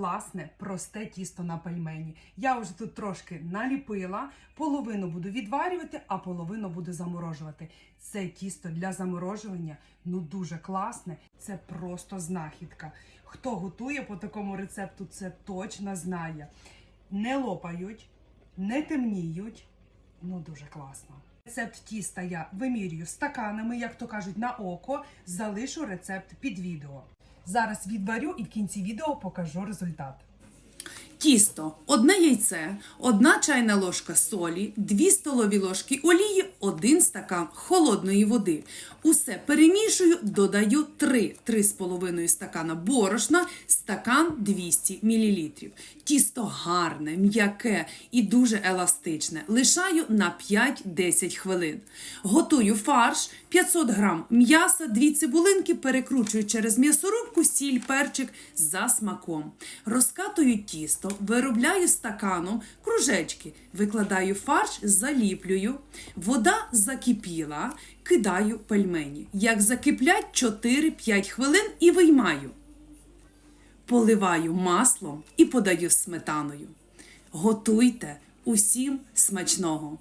Класне, просте тісто на пельмені. Я вже тут трошки наліпила, половину буду відварювати, а половину буду заморожувати. Це тісто для заморожування ну дуже класне. Це просто знахідка. Хто готує по такому рецепту, це точно знає. Не лопають, не темніють. Ну дуже класно. Рецепт тіста я вимірюю стаканами, як то кажуть, на око. Залишу рецепт під відео. Зараз відварю і в кінці відео покажу результат. Тісто, одне яйце, одна чайна ложка солі, 2 столові ложки олії, 1 стакан холодної води. Усе перемішую, додаю 3-3,5 стакана борошна, стакан 200 мл. Тісто гарне, м'яке і дуже еластичне. Лишаю на 5-10 хвилин. Готую фарш, 500 грам м'яса, 2 цибулинки, перекручую через м'ясорубку, сіль, перчик за смаком. Розкатую тісто, виробляю стаканом кружечки, викладаю фарш, заліплюю. Вода закипіла, кидаю пельмені. Як закиплять 4-5 хвилин і виймаю. Поливаю маслом і подаю сметаною. Готуйте усім смачного!